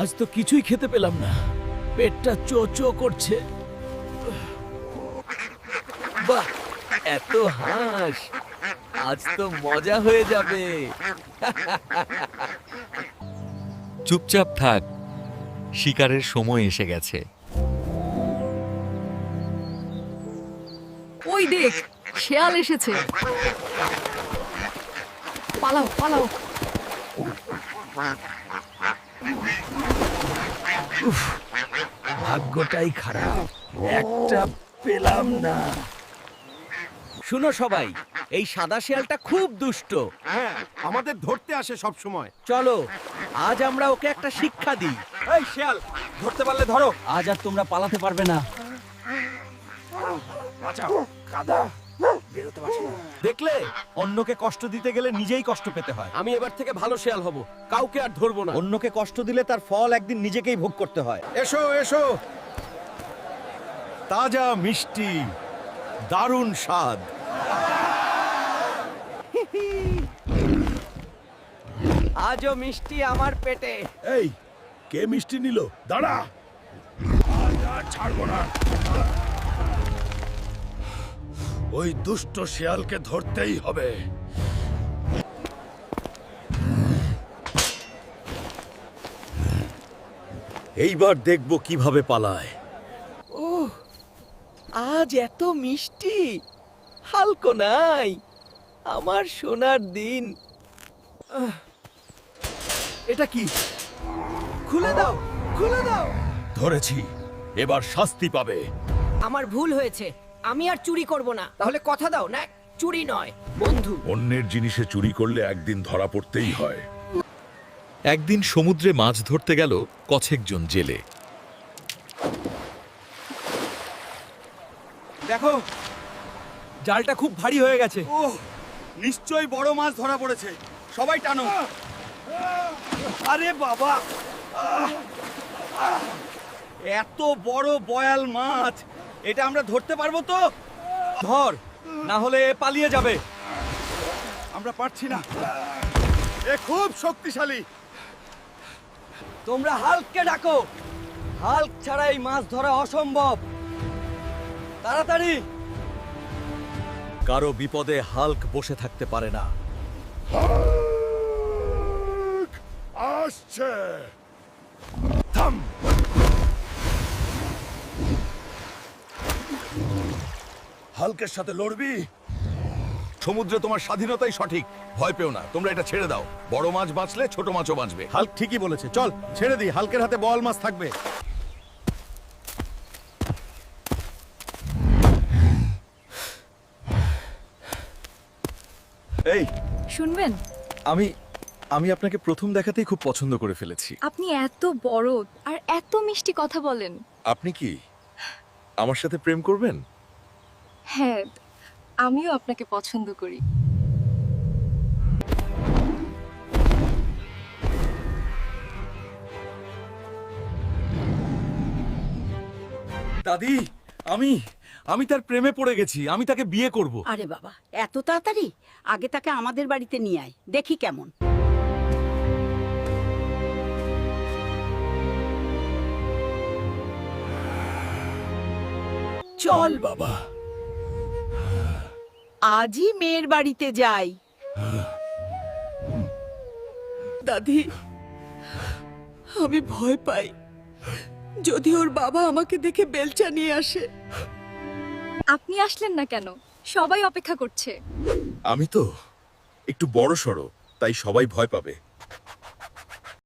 আজ তো কিছুই খেতে পেলাম না। পেটটা চো চো করছে। বাহ এত হাঁস। আজ তো মজা হয়ে যাবে। চুপচাপ থাক শিকারের সময় এসে গেছে। ওই দেখ শেয়াল এসেছে। পালাও পালাও। ভাগ্যটাই খারাপ। একটা পেলাম না। শুনো সবাই এই সাদা শিয়ালটা খুব দুষ্ট। হ্যাঁ আমাদের ধরতে আসে সব সময়। চলো আজ আমরা ওকে একটা শিক্ষা দিই। এই শিয়াল ধরতে পারলে ধরো। আজ আর তোমরা পালাতে পারবে না। দেখলে? অন্যকে কষ্ট দিতে গেলে নিজেই কষ্ট পেতে হয়। আমি এবার থেকে ভালো শেয়াল হব। কাউকে আর ধরবো না। অন্যকে কষ্ট দিলে তার ফল একদিন নিজেকেই ভোগ করতে হয়। এসো এসো। তাজা মিষ্টি দারুণ স্বাদ। আজও মিষ্টি আমার পেটে। এই কে মিষ্টি নিল? দাঁড়া। আজ আর ছাড়বো না। ওই দুষ্ট শিয়ালকে ধরতেই হবে। এইবার দেখব কীভাবে পালায়। আজ এত মিষ্টি। হালকো নাই। আমার সোনার দিন। আহ, এটা কি? খুলে দাও খুলে দাও। ধরেছি এবার শাস্তি পাবে। আমার ভুল হয়েছে। আমি আর চুরি করব না। তাহলে কথা দাও না? চুরি নয় বন্ধু। অন্যের জিনিসে চুরি করলে একদিন ধরা পড়তেই হয়। একদিন সমুদ্রে মাছ ধরতে গেল কছেকজন জেলে। দেখো জালটা খুব ভারী হয়ে গেছে। ও নিশ্চয়ই বড় মাছ ধরা পড়েছে। সবাই টানো। আরে বাবা! এত বড় বয়াল মাছ! এটা আমরা ধরতে পারব তো? ধর না হলে এ পালিয়ে যাবে। আমরা পারছি না। এ খুব শক্তিশালী। তোমরা হাল্ককে ডাকো। হাল্ক ছাড়া এই মাছ ধরা অসম্ভব। তাড়াতাড়ি! কারও বিপদে হাল্ক বসে থাকতে পারে না। আসছে। থাম। হালকের সাথে লড়বি? সমুদ্রে তোমার স্বাধীনতাই সঠিক। ভয় পেও না তোমরা এটা ছেড়ে দাও। বড় মাছ বাঁচলে ছোট মাছও বাঁচবে। হাল্ক ঠিকই বলেছে। চল ছেড়ে দিই হালকের হাতে বল মাছ থাকবে। এই শুনবেন? আমি আমি আপনাকে প্রথম দেখাতেই খুব পছন্দ করে ফেলেছি। আপনি এত বড় আর এত মিষ্টি কথা বলেন। আপনি কি আমার সাথে প্রেম করবেন? হ্যাঁ আমিও আপনাকে পছন্দ করি। দাদি আমি আমি তার প্রেমে পড়ে গেছি আমি তাকে বিয়ে করব। আরে বাবা এত তাড়াতাড়ি? আগে তাকে আমাদের বাড়িতে নিয়ে আয় দেখি কেমন। চল বাবা। আজই মেয়ের বাড়িতে যাই। দাদি আমি ভয় পাই। যদি ওর বাবা আমাকে দেখে বেলচা নিয়ে আসে। আপনি আসলেন না কেন? সবাই অপেক্ষা করছে। আমি তো একটু বড় সড়ো তাই সবাই ভয় পাবে।